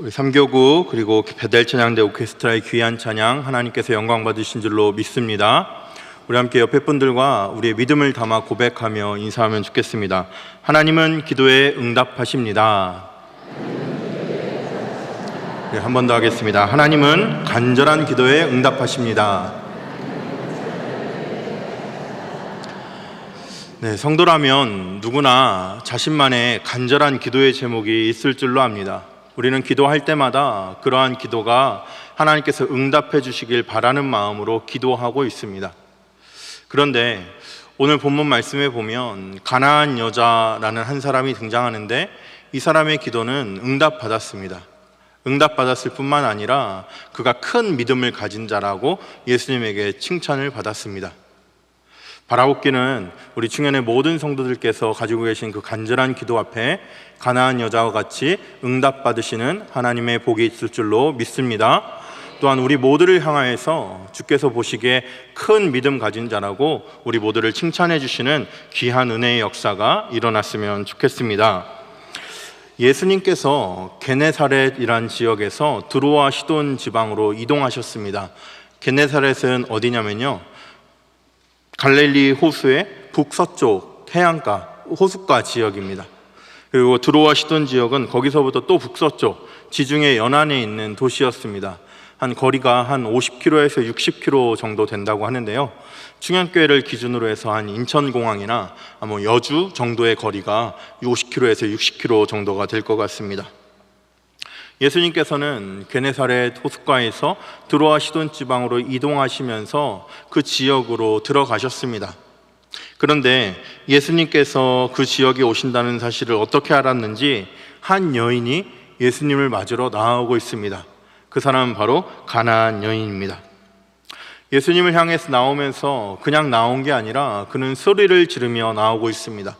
우리 삼교구 그리고 베델 찬양대 오케스트라의 귀한 찬양 하나님께서 영광 받으신 줄로 믿습니다. 우리 함께 옆에 분들과 우리의 믿음을 담아 고백하며 인사하면 좋겠습니다. 하나님은 기도에 응답하십니다. 네, 한 번 더 하겠습니다. 하나님은 간절한 기도에 응답하십니다. 네, 성도라면 누구나 자신만의 간절한 기도의 제목이 있을 줄로 압니다. 우리는 기도할 때마다 그러한 기도가 하나님께서 응답해 주시길 바라는 마음으로 기도하고 있습니다. 그런데 오늘 본문 말씀에 보면 가나안 여자라는 한 사람이 등장하는데 이 사람의 기도는 응답받았습니다. 응답받았을 뿐만 아니라 그가 큰 믿음을 가진 자라고 예수님에게 칭찬을 받았습니다. 바라옵기는 우리 중연의 모든 성도들께서 가지고 계신 그 간절한 기도 앞에 가나안 여자와 같이 응답받으시는 하나님의 복이 있을 줄로 믿습니다. 또한 우리 모두를 향하여서 주께서 보시기에 큰 믿음 가진 자라고 우리 모두를 칭찬해 주시는 귀한 은혜의 역사가 일어났으면 좋겠습니다. 예수님께서 게네사렛이란 지역에서 드로아 시돈 지방으로 이동하셨습니다. 게네사렛은 어디냐면요. 갈릴리 호수의 북서쪽 해안가 호숫가 지역입니다. 그리고 시돈 지역은 거기서부터 또 북서쪽 지중해 연안에 있는 도시였습니다. 한 거리가 한 50km에서 60km 정도 된다고 하는데요. 충현교회를 기준으로 해서 한 인천공항이나 뭐 여주 정도의 거리가 50km에서 60km 정도가 될 것 같습니다. 예수님께서는 게네사렛 호숫가에서 드로아 시돈 지방으로 이동하시면서 그 지역으로 들어가셨습니다. 그런데 예수님께서 그 지역에 오신다는 사실을 어떻게 알았는지 한 여인이 예수님을 맞으러 나오고 있습니다. 그 사람은 바로 가나안 여인입니다. 예수님을 향해서 나오면서 그냥 나온 게 아니라 그는 소리를 지르며 나오고 있습니다.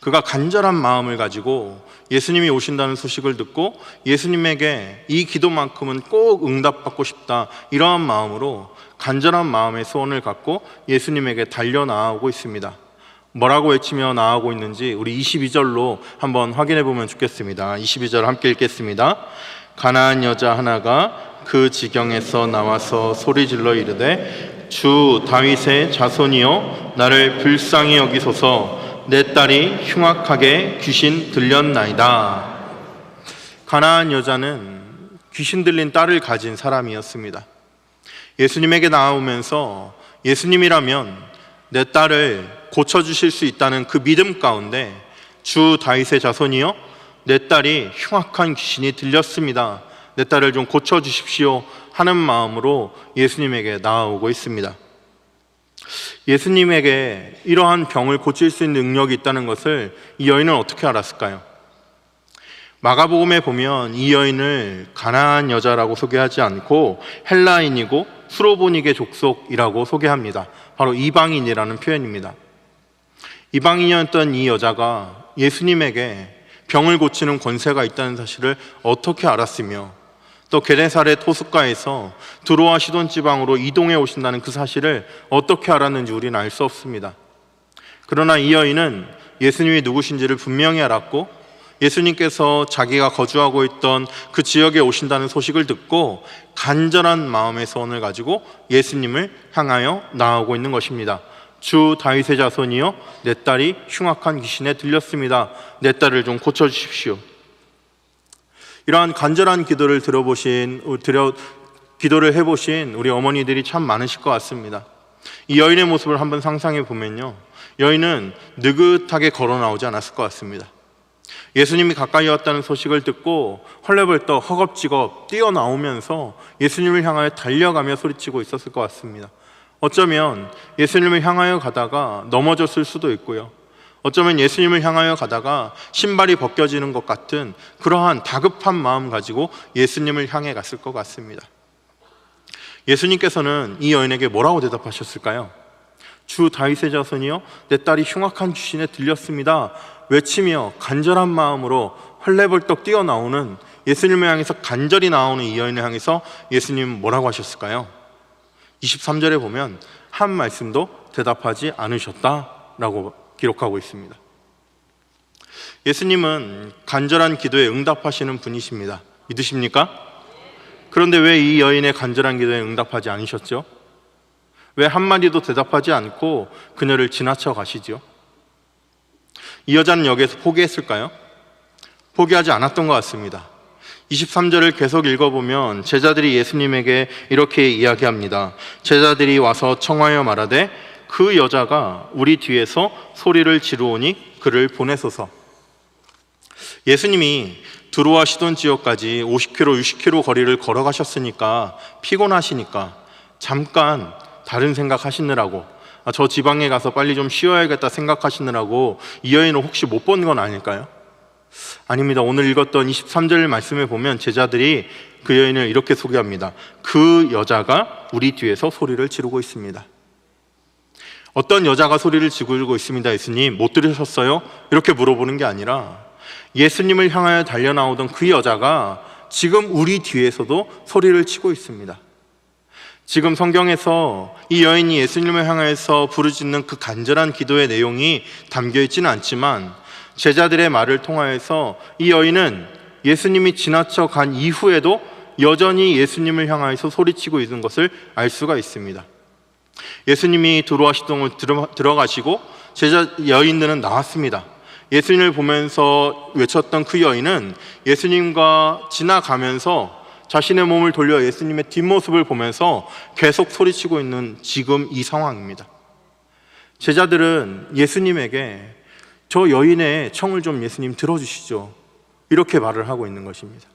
그가 간절한 마음을 가지고 예수님이 오신다는 소식을 듣고 예수님에게 이 기도만큼은 꼭 응답받고 싶다 이러한 마음으로 간절한 마음의 소원을 갖고 예수님에게 달려 나오고 있습니다. 뭐라고 외치며 나오고 있는지 우리 22절로 한번 확인해 보면 좋겠습니다. 22절 함께 읽겠습니다. 가나안 여자 하나가 그 지경에서 나와서 소리 질러 이르되 주 다윗의 자손이여 나를 불쌍히 여기소서 내 딸이 흉악하게 귀신 들렸나이다. 가나안 여자는 귀신 들린 딸을 가진 사람이었습니다. 예수님에게 나오면서 예수님이라면 내 딸을 고쳐주실 수 있다는 그 믿음 가운데 주 다윗의 자손이여 내 딸이 흉악한 귀신이 들렸습니다. 내 딸을 좀 고쳐주십시오 하는 마음으로 예수님에게 나아오고 있습니다. 예수님에게 이러한 병을 고칠 수 있는 능력이 있다는 것을 이 여인은 어떻게 알았을까요? 마가복음에 보면 이 여인을 가나안 여자라고 소개하지 않고 헬라인이고 수로보닉의 족속이라고 소개합니다. 바로 이방인이라는 표현입니다. 이방인이었던 이 여자가 예수님에게 병을 고치는 권세가 있다는 사실을 어떻게 알았으며 또 게네사렛 호숫가에서 드로아 시돈 지방으로 이동해 오신다는 그 사실을 어떻게 알았는지 우리는 알 수 없습니다. 그러나 이 여인은 예수님이 누구신지를 분명히 알았고 예수님께서 자기가 거주하고 있던 그 지역에 오신다는 소식을 듣고 간절한 마음의 소원을 가지고 예수님을 향하여 나아오고 있는 것입니다. 주 다윗의 자손이여 내 딸이 흉악한 귀신에 들렸습니다. 내 딸을 좀 고쳐 주십시오. 이러한 간절한 기도를 들어보신 들여 기도를 해보신 우리 어머니들이 참 많으실 것 같습니다. 이 여인의 모습을 한번 상상해 보면요, 여인은 느긋하게 걸어 나오지 않았을 것 같습니다. 예수님이 가까이 왔다는 소식을 듣고 헐레벌떡 허겁지겁 뛰어나오면서 예수님을 향하여 달려가며 소리치고 있었을 것 같습니다. 어쩌면 예수님을 향하여 가다가 넘어졌을 수도 있고요. 어쩌면 예수님을 향하여 가다가 신발이 벗겨지는 것 같은 그러한 다급한 마음 가지고 예수님을 향해 갔을 것 같습니다. 예수님께서는 이 여인에게 뭐라고 대답하셨을까요? 주 다윗의 자손이여 내 딸이 흉악한 귀신에 들렸습니다. 외치며 간절한 마음으로 헐레벌떡 뛰어나오는 예수님을 향해서 간절히 나오는 이 여인을 향해서 예수님 뭐라고 하셨을까요? 23절에 보면 한 말씀도 대답하지 않으셨다라고 기록하고 있습니다. 예수님은 간절한 기도에 응답하시는 분이십니다. 믿으십니까? 그런데 왜 이 여인의 간절한 기도에 응답하지 않으셨죠? 왜 한마디도 대답하지 않고 그녀를 지나쳐 가시지요? 이 여자는 여기에서 포기했을까요? 포기하지 않았던 것 같습니다. 23절을 계속 읽어보면 제자들이 예수님에게 이렇게 이야기합니다. 제자들이 와서 청하여 말하되 그 여자가 우리 뒤에서 소리를 지르오니 그를 보내소서. 예수님이 시돈 지역까지 50km, 60km 거리를 걸어가셨으니까 피곤하시니까 잠깐 다른 생각 하시느라고 아, 저 지방에 가서 빨리 좀 쉬어야겠다 생각하시느라고 이 여인을 혹시 못 본 건 아닐까요? 아닙니다. 오늘 읽었던 23절 말씀에 보면 제자들이 그 여인을 이렇게 소개합니다. 그 여자가 우리 뒤에서 소리를 지르고 있습니다. 어떤 여자가 소리를 지르고 있습니다. 예수님 못 들으셨어요? 이렇게 물어보는 게 아니라 예수님을 향하여 달려나오던 그 여자가 지금 우리 뒤에서도 소리를 치고 있습니다. 지금 성경에서 이 여인이 예수님을 향해서 부르짖는 그 간절한 기도의 내용이 담겨 있지는 않지만 제자들의 말을 통하여서 이 여인은 예수님이 지나쳐 간 이후에도 여전히 예수님을 향하여서 소리치고 있는 것을 알 수가 있습니다. 예수님이 두루와 시동을 들어가시고 제자 여인들은 나왔습니다. 예수님을 보면서 외쳤던 그 여인은 예수님과 지나가면서 자신의 몸을 돌려 예수님의 뒷모습을 보면서 계속 소리치고 있는 지금 이 상황입니다. 제자들은 예수님에게 저 여인의 청을 좀 예수님 들어주시죠. 이렇게 말을 하고 있는 것입니다.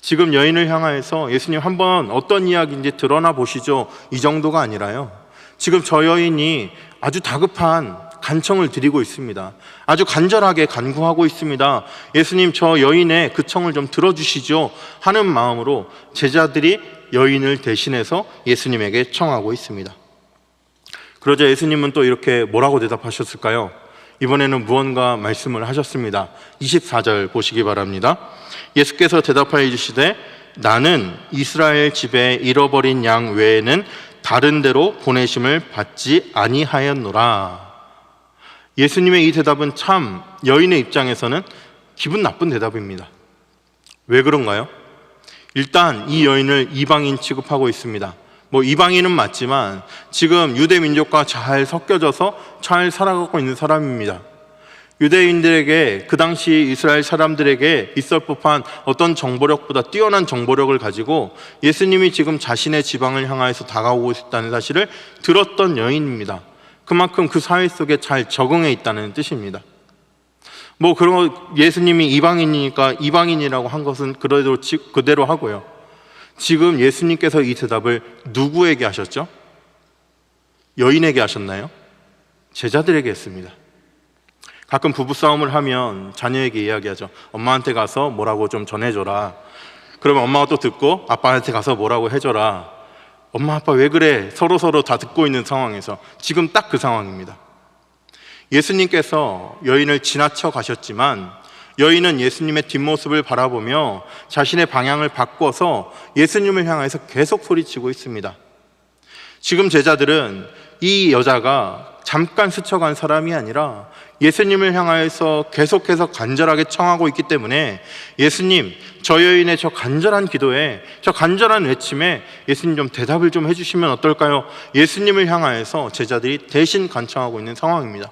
지금 여인을 향하여서 예수님 한번 어떤 이야기인지 드러나 보시죠. 이 정도가 아니라요. 지금 저 여인이 아주 다급한 간청을 드리고 있습니다. 아주 간절하게 간구하고 있습니다. 예수님 저 여인의 그 청을 좀 들어주시죠. 하는 마음으로 제자들이 여인을 대신해서 예수님에게 청하고 있습니다. 그러자 예수님은 또 이렇게 뭐라고 대답하셨을까요? 이번에는 무언가 말씀을 하셨습니다. 24절 보시기 바랍니다. 예수께서 대답하여 주시되 나는 이스라엘 집에 잃어버린 양 외에는 다른 데로 보내심을 받지 아니하였노라. 예수님의 이 대답은 참 여인의 입장에서는 기분 나쁜 대답입니다. 왜 그런가요? 일단 이 여인을 이방인 취급하고 있습니다. 뭐 이방인은 맞지만 지금 유대 민족과 잘 섞여져서 잘 살아가고 있는 사람입니다. 유대인들에게 그 당시 이스라엘 사람들에게 있을 법한 어떤 정보력보다 뛰어난 정보력을 가지고 예수님이 지금 자신의 지방을 향하여서 다가오고 있다는 사실을 들었던 여인입니다. 그만큼 그 사회 속에 잘 적응해 있다는 뜻입니다. 뭐 그런 예수님이 이방인이니까 이방인이라고 한 것은 그대로 그대로 하고요. 지금 예수님께서 이 대답을 누구에게 하셨죠? 여인에게 하셨나요? 제자들에게 했습니다. 가끔 부부싸움을 하면 자녀에게 이야기하죠. 엄마한테 가서 뭐라고 좀 전해줘라. 그러면 엄마가 또 듣고 아빠한테 가서 뭐라고 해줘라. 엄마, 아빠 왜 그래? 서로 서로 다 듣고 있는 상황에서 지금 딱 그 상황입니다. 예수님께서 여인을 지나쳐 가셨지만 여인은 예수님의 뒷모습을 바라보며 자신의 방향을 바꿔서 예수님을 향해서 계속 소리치고 있습니다. 지금 제자들은 이 여자가 잠깐 스쳐간 사람이 아니라 예수님을 향하여서 계속해서 간절하게 청하고 있기 때문에 예수님, 저 여인의 저 간절한 기도에, 저 간절한 외침에 예수님 좀 대답을 좀 해주시면 어떨까요? 예수님을 향하여서 제자들이 대신 간청하고 있는 상황입니다.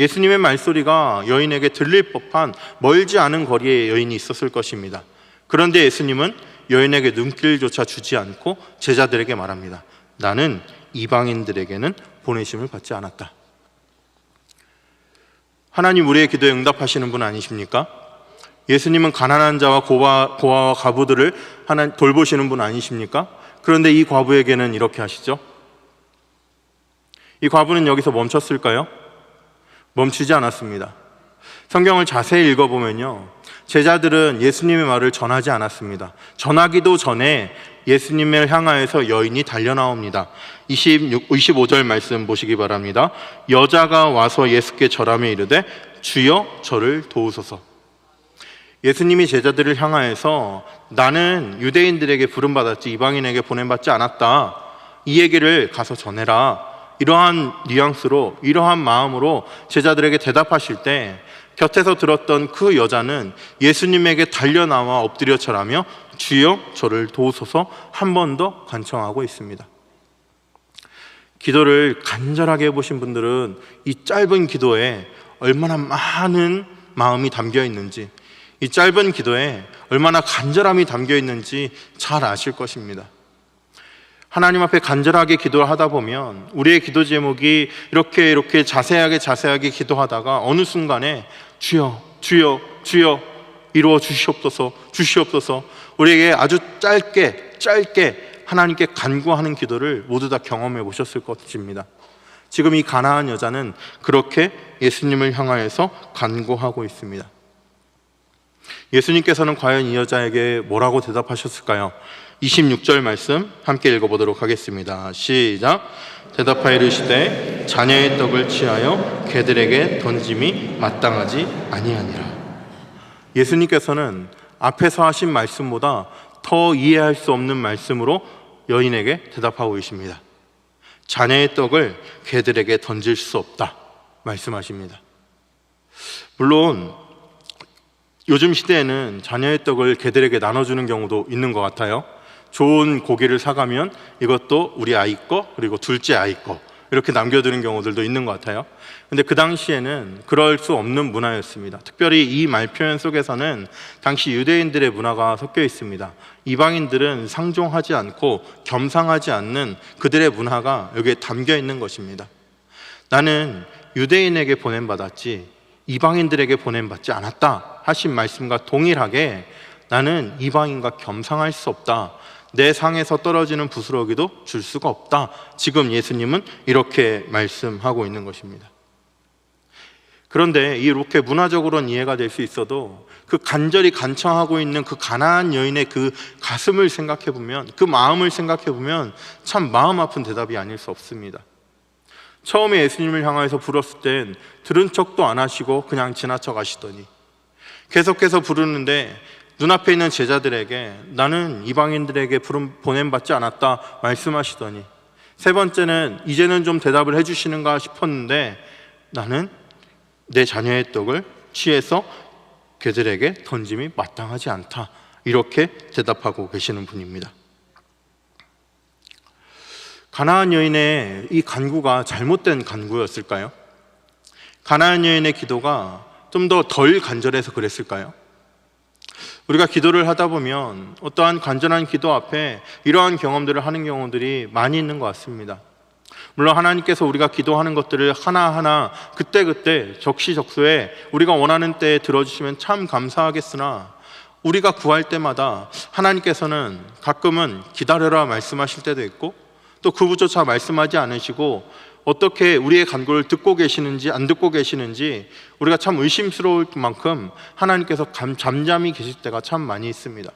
예수님의 말소리가 여인에게 들릴 법한 멀지 않은 거리에 여인이 있었을 것입니다. 그런데 예수님은 여인에게 눈길조차 주지 않고 제자들에게 말합니다. 나는 이방인들에게는 보내심을 받지 않았다. 하나님 우리의 기도에 응답하시는 분 아니십니까? 예수님은 가난한 자와 고아, 고아와 가부들을 하나 돌보시는 분 아니십니까? 그런데 이 과부에게는 이렇게 하시죠. 이 과부는 여기서 멈췄을까요? 멈추지 않았습니다. 성경을 자세히 읽어보면요. 제자들은 예수님의 말을 전하지 않았습니다. 전하기도 전에 예수님을 향하여서 여인이 달려나옵니다. 26, 25절 말씀 보시기 바랍니다. 여자가 와서 예수께 절하며 이르되 주여 저를 도우소서. 예수님이 제자들을 향하여서 나는 유대인들에게 부름받았지 이방인에게 보냄받지 않았다. 이 얘기를 가서 전해라. 이러한 뉘앙스로 이러한 마음으로 제자들에게 대답하실 때 곁에서 들었던 그 여자는 예수님에게 달려나와 엎드려 절하며 주여 저를 도우소서 한 번 더 간청하고 있습니다. 기도를 간절하게 해보신 분들은 이 짧은 기도에 얼마나 많은 마음이 담겨 있는지, 이 짧은 기도에 얼마나 간절함이 담겨 있는지 잘 아실 것입니다. 하나님 앞에 간절하게 기도를 하다 보면 우리의 기도 제목이 이렇게 이렇게 자세하게 자세하게 기도하다가 어느 순간에 주여, 주여, 주여 이루어 주시옵소서, 주시옵소서 우리에게 아주 짧게, 짧게 하나님께 간구하는 기도를 모두 다 경험해 보셨을 것입니다. 지금 이 가나안 여자는 그렇게 예수님을 향하여서 간구하고 있습니다. 예수님께서는 과연 이 여자에게 뭐라고 대답하셨을까요? 26절 말씀 함께 읽어보도록 하겠습니다. 시작. 대답하여 이르시되 자녀의 떡을 취하여 개들에게 던짐이 마땅하지 아니하니라. 예수님께서는 앞에서 하신 말씀보다 더 이해할 수 없는 말씀으로 여인에게 대답하고 계십니다. 자녀의 떡을 개들에게 던질 수 없다 말씀하십니다. 물론 요즘 시대에는 자녀의 떡을 개들에게 나눠주는 경우도 있는 것 같아요. 좋은 고기를 사가면 이것도 우리 아이 거 그리고 둘째 아이 거 이렇게 남겨두는 경우들도 있는 것 같아요. 근데 그 당시에는 그럴 수 없는 문화였습니다. 특별히 이 말 표현 속에서는 당시 유대인들의 문화가 섞여 있습니다. 이방인들은 상종하지 않고 겸상하지 않는 그들의 문화가 여기에 담겨 있는 것입니다. 나는 유대인에게 보냄받았지 이방인들에게 보냄받지 않았다 하신 말씀과 동일하게 나는 이방인과 겸상할 수 없다. 내 상에서 떨어지는 부스러기도 줄 수가 없다. 지금 예수님은 이렇게 말씀하고 있는 것입니다. 그런데 이렇게 문화적으로는 이해가 될 수 있어도 그 간절히 간청하고 있는 그 가난한 여인의 그 가슴을 생각해 보면 그 마음을 생각해 보면 참 마음 아픈 대답이 아닐 수 없습니다. 처음에 예수님을 향하여서 부렀을 땐 들은 척도 안 하시고 그냥 지나쳐 가시더니 계속해서 부르는데 눈앞에 있는 제자들에게 나는 이방인들에게 부름 보냄 받지 않았다 말씀하시더니 세 번째는 이제는 좀 대답을 해 주시는가 싶었는데 나는 내 자녀의 떡을 취해서 그들에게 던짐이 마땅하지 않다 이렇게 대답하고 계시는 분입니다. 가나안 여인의 이 간구가 잘못된 간구였을까요? 가나안 여인의 기도가 좀 더 덜 간절해서 그랬을까요? 우리가 기도를 하다 보면 어떠한 간절한 기도 앞에 이러한 경험들을 하는 경우들이 많이 있는 것 같습니다. 물론 하나님께서 우리가 기도하는 것들을 하나하나 그때그때 적시적소에 우리가 원하는 때에 들어주시면 참 감사하겠으나 우리가 구할 때마다 하나님께서는 가끔은 기다려라 말씀하실 때도 있고 또 그부조차 말씀하지 않으시고 어떻게 우리의 간구를 듣고 계시는지 안 듣고 계시는지 우리가 참 의심스러울 만큼 하나님께서 감- 잠잠히 계실 때가 참 많이 있습니다.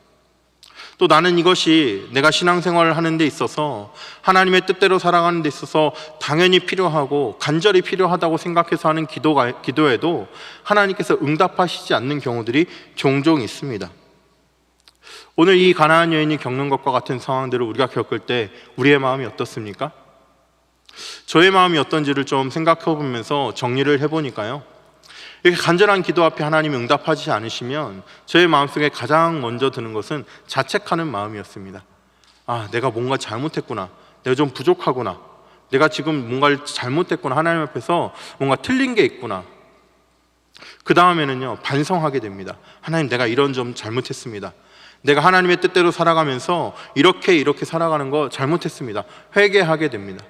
또 나는 이것이 내가 신앙생활을 하는 데 있어서 하나님의 뜻대로 살아가는 데 있어서 당연히 필요하고 간절히 필요하다고 생각해서 하는 기도가, 기도에도 하나님께서 응답하시지 않는 경우들이 종종 있습니다. 오늘 이 가나안 여인이 겪는 것과 같은 상황들을 우리가 겪을 때 우리의 마음이 어떻습니까? 저의 마음이 어떤지를 좀 생각해 보면서 정리를 해보니까요. 이렇게 간절한 기도 앞에 하나님이 응답하지 않으시면 저의 마음속에 가장 먼저 드는 것은 자책하는 마음이었습니다. 아, 내가 뭔가 잘못했구나. 내가 좀 부족하구나. 내가 지금 뭔가를 잘못했구나. 하나님 앞에서 뭔가 틀린 게 있구나. 그 다음에는요, 반성하게 됩니다. 하나님, 내가 이런 점 잘못했습니다. 내가 하나님의 뜻대로 살아가면서 이렇게 이렇게 살아가는 거 잘못했습니다. 회개하게 됩니다.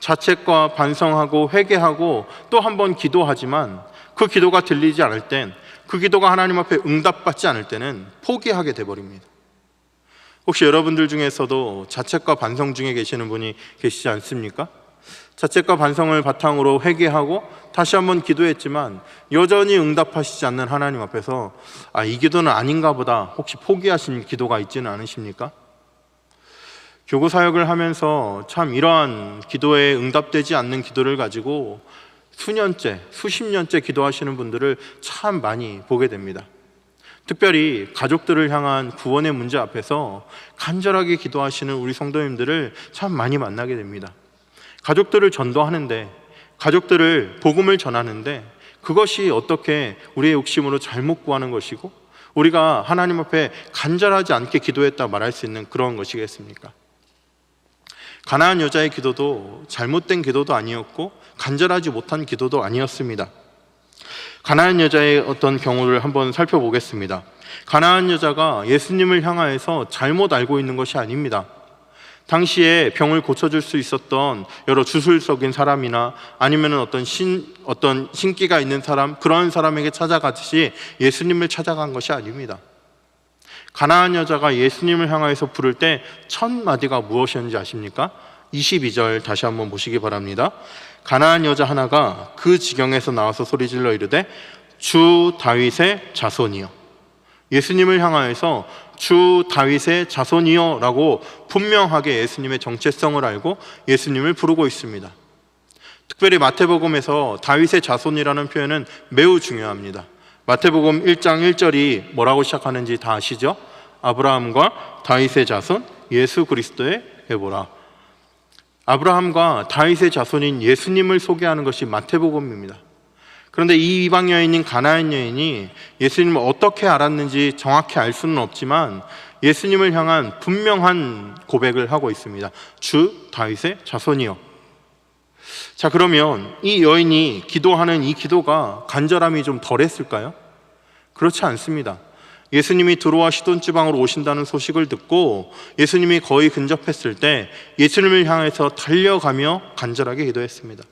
자책과 반성하고 회개하고 또 한 번 기도하지만 그 기도가 들리지 않을 땐 그 기도가 하나님 앞에 응답받지 않을 때는 포기하게 돼 버립니다. 혹시 여러분들 중에서도 자책과 반성 중에 계시는 분이 계시지 않습니까? 자책과 반성을 바탕으로 회개하고 다시 한번 기도했지만 여전히 응답하시지 않는 하나님 앞에서 아, 이 기도는 아닌가 보다 혹시 포기하신 기도가 있지는 않으십니까? 교구 사역을 하면서 참 이러한 기도에 응답되지 않는 기도를 가지고 수년째, 수십 년째 기도하시는 분들을 참 많이 보게 됩니다. 특별히 가족들을 향한 구원의 문제 앞에서 간절하게 기도하시는 우리 성도님들을 참 많이 만나게 됩니다. 가족들을 전도하는데, 가족들을 복음을 전하는데, 그것이 어떻게 우리의 욕심으로 잘못 구하는 것이고 우리가 하나님 앞에 간절하지 않게 기도했다 말할 수 있는 그런 것이겠습니까? 가나안 여자의 기도도 잘못된 기도도 아니었고 간절하지 못한 기도도 아니었습니다. 가나안 여자의 어떤 경우를 한번 살펴보겠습니다. 가나안 여자가 예수님을 향하여서 잘못 알고 있는 것이 아닙니다. 당시에 병을 고쳐줄 수 있었던 여러 주술적인 사람이나 아니면 어떤 신, 어떤 신기가 있는 사람, 그런 사람에게 찾아가듯이 예수님을 찾아간 것이 아닙니다. 가나안 여자가 예수님을 향하여서 부를 때 첫 마디가 무엇이었는지 아십니까? 22절 다시 한번 보시기 바랍니다. 가나안 여자 하나가 그 지경에서 나와서 소리질러 이르되 주 다윗의 자손이요. 예수님을 향하여서 주 다윗의 자손이요라고 분명하게 예수님의 정체성을 알고 예수님을 부르고 있습니다. 특별히 마태복음에서 다윗의 자손이라는 표현은 매우 중요합니다. 마태복음 1장 1절이 뭐라고 시작하는지 다 아시죠? 아브라함과 다윗의 자손 예수 그리스도의 해보라. 아브라함과 다윗의 자손인 예수님을 소개하는 것이 마태복음입니다. 그런데 이 이방 여인인 가나안 여인이 예수님을 어떻게 알았는지 정확히 알 수는 없지만 예수님을 향한 분명한 고백을 하고 있습니다. 주 다윗의 자손이요. 자, 그러면 이 여인이 기도하는 이 기도가 간절함이 좀 덜했을까요? 그렇지 않습니다. 예수님이 들어와 시돈 지방으로 오신다는 소식을 듣고 예수님이 거의 근접했을 때 예수님을 향해서 달려가며 간절하게 기도했습니다.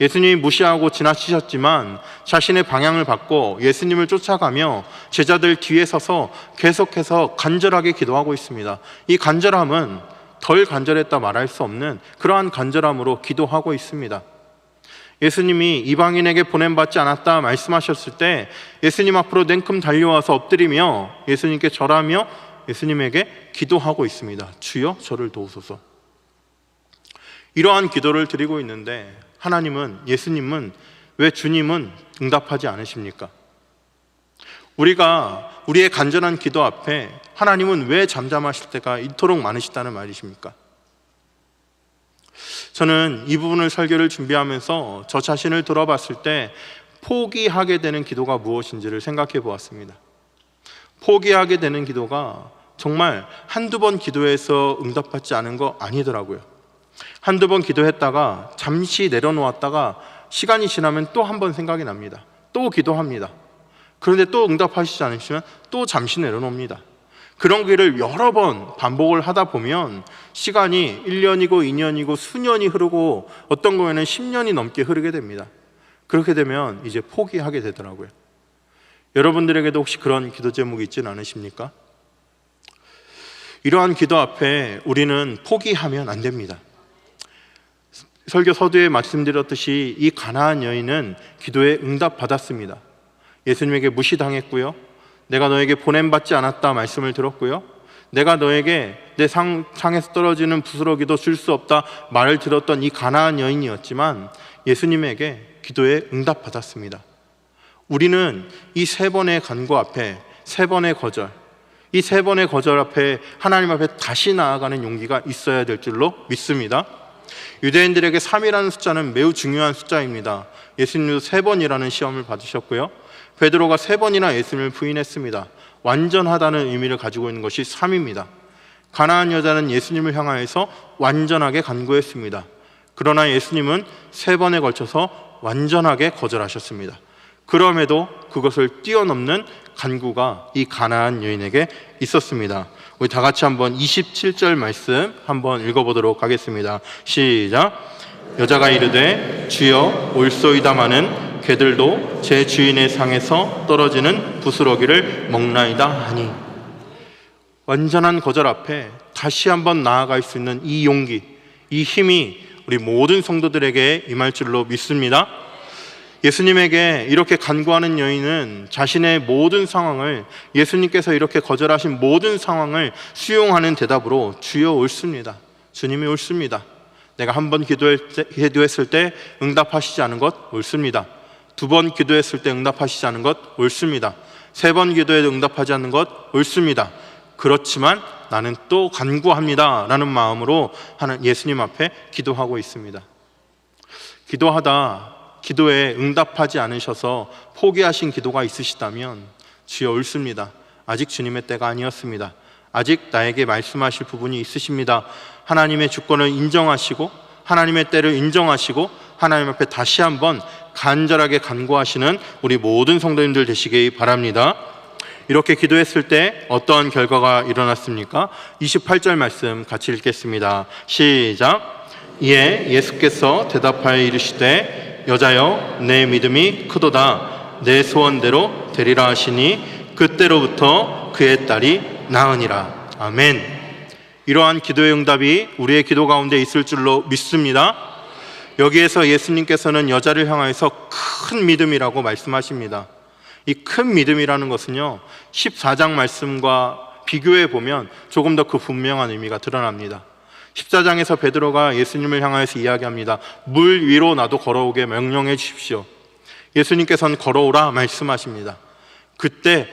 예수님이 무시하고 지나치셨지만 자신의 방향을 바꿔 예수님을 쫓아가며 제자들 뒤에 서서 계속해서 간절하게 기도하고 있습니다. 이 간절함은 덜 간절했다 말할 수 없는 그러한 간절함으로 기도하고 있습니다. 예수님이 이방인에게 보냄받지 않았다 말씀하셨을 때 예수님 앞으로 냉큼 달려와서 엎드리며 예수님께 절하며 예수님에게 기도하고 있습니다. 주여 저를 도우소서. 이러한 기도를 드리고 있는데 하나님은 예수님은 왜 주님은 응답하지 않으십니까? 우리가 우리의 간절한 기도 앞에 하나님은 왜 잠잠하실 때가 이토록 많으시다는 말이십니까? 저는 이 부분을 설교를 준비하면서 저 자신을 돌아봤을 때 포기하게 되는 기도가 무엇인지를 생각해 보았습니다. 포기하게 되는 기도가 정말 한두 번 기도해서 응답받지 않은 거 아니더라고요. 한두 번 기도했다가 잠시 내려놓았다가 시간이 지나면 또 한 번 생각이 납니다. 또 기도합니다. 그런데 또 응답하시지 않으시면 또 잠시 내려놓습니다. 그런 길을 여러 번 반복을 하다 보면 시간이 1년이고 2년이고 수년이 흐르고 어떤 경우에는 10년이 넘게 흐르게 됩니다. 그렇게 되면 이제 포기하게 되더라고요. 여러분들에게도 혹시 그런 기도 제목이 있지는 않으십니까? 이러한 기도 앞에 우리는 포기하면 안 됩니다. 설교 서두에 말씀드렸듯이 이 가나안 여인은 기도에 응답 받았습니다. 예수님에게 무시당했고요. 내가 너에게 보냄 받지 않았다 말씀을 들었고요. 내가 너에게 내 상, 상에서 떨어지는 부스러기도 줄 수 없다 말을 들었던 이 가나안 여인이었지만 예수님에게 기도에 응답 받았습니다. 우리는 이 세 번의 간구 앞에 세 번의 거절, 이 세 번의 거절 앞에 하나님 앞에 다시 나아가는 용기가 있어야 될 줄로 믿습니다. 유대인들에게 3이라는 숫자는 매우 중요한 숫자입니다. 예수님도 세 번이라는 시험을 받으셨고요. 베드로가 세 번이나 예수님을 부인했습니다. 완전하다는 의미를 가지고 있는 것이 3입니다. 가나안 여자는 예수님을 향하여서 완전하게 간구했습니다. 그러나 예수님은 세 번에 걸쳐서 완전하게 거절하셨습니다. 그럼에도 그것을 뛰어넘는 간구가 이 가나안 여인에게 있었습니다. 우리 다 같이 한번 27절 말씀 한번 읽어보도록 하겠습니다. 시작. 여자가 이르되 주여 올소이다마는 개들도 제 주인의 상에서 떨어지는 부스러기를 먹나이다 하니 완전한 거절 앞에 다시 한번 나아갈 수 있는 이 용기, 이 힘이 우리 모든 성도들에게 임할 줄로 믿습니다. 예수님에게 이렇게 간구하는 여인은 자신의 모든 상황을 예수님께서 이렇게 거절하신 모든 상황을 수용하는 대답으로 주여 옳습니다. 주님이 옳습니다. 내가 한 번 기도했을 때 응답하시지 않은 것 옳습니다. 두 번 기도했을 때 응답하시지 않은 것 옳습니다. 세 번 기도해도 응답하지 않는 것 옳습니다. 그렇지만 나는 또 간구합니다. 라는 마음으로 하는 예수님 앞에 기도하고 있습니다. 기도하다 기도에 응답하지 않으셔서 포기하신 기도가 있으시다면 주여 옳습니다. 아직 주님의 때가 아니었습니다. 아직 나에게 말씀하실 부분이 있으십니다. 하나님의 주권을 인정하시고 하나님의 때를 인정하시고 하나님 앞에 다시 한번 간절하게 간구하시는 우리 모든 성도님들 되시기 바랍니다. 이렇게 기도했을 때 어떠한 결과가 일어났습니까? 28절 말씀 같이 읽겠습니다. 시작. 이에 예수께서 대답하여 이르시되 여자여 내 믿음이 크도다 내 소원대로 되리라 하시니 그때로부터 그의 딸이 나으니라. 아멘. 이러한 기도의 응답이 우리의 기도 가운데 있을 줄로 믿습니다. 여기에서 예수님께서는 여자를 향하여서 큰 믿음이라고 말씀하십니다. 이 큰 믿음이라는 것은요, 14장 말씀과 비교해 보면 조금 더 그 분명한 의미가 드러납니다. 14장에서 베드로가 예수님을 향하여서 이야기합니다. 물 위로 나도 걸어오게 명령해 주십시오. 예수님께서는 걸어오라 말씀하십니다. 그때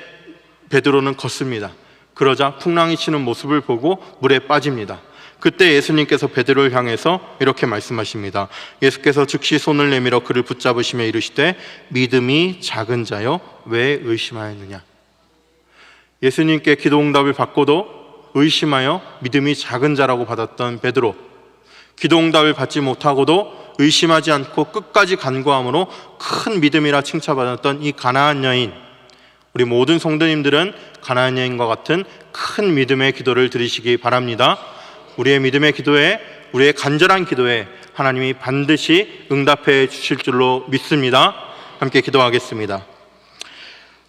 베드로는 걷습니다. 그러자 풍랑이 치는 모습을 보고 물에 빠집니다. 그때 예수님께서 베드로를 향해서 이렇게 말씀하십니다. 예수께서 즉시 손을 내밀어 그를 붙잡으시며 이르시되 믿음이 작은 자여 왜 의심하였느냐? 예수님께 기도 응답을 받고도 의심하여 믿음이 작은 자라고 받았던 베드로. 기도 응답을 받지 못하고도 의심하지 않고 끝까지 간구함으로 큰 믿음이라 칭찬받았던 이 가나안 여인. 우리 모든 성도님들은 가나안 여인과 같은 큰 믿음의 기도를 드리시기 바랍니다. 우리의 믿음의 기도에 우리의 간절한 기도에 하나님이 반드시 응답해 주실 줄로 믿습니다. 함께 기도하겠습니다.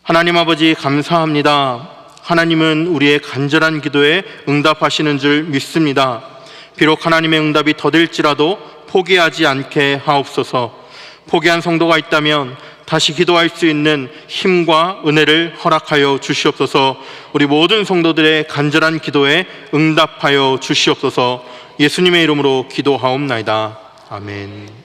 하나님 아버지 감사합니다. 하나님은 우리의 간절한 기도에 응답하시는 줄 믿습니다. 비록 하나님의 응답이 더딜지라도 포기하지 않게 하옵소서. 포기한 성도가 있다면 다시 기도할 수 있는 힘과 은혜를 허락하여 주시옵소서. 우리 모든 성도들의 간절한 기도에 응답하여 주시옵소서. 예수님의 이름으로 기도하옵나이다. 아멘.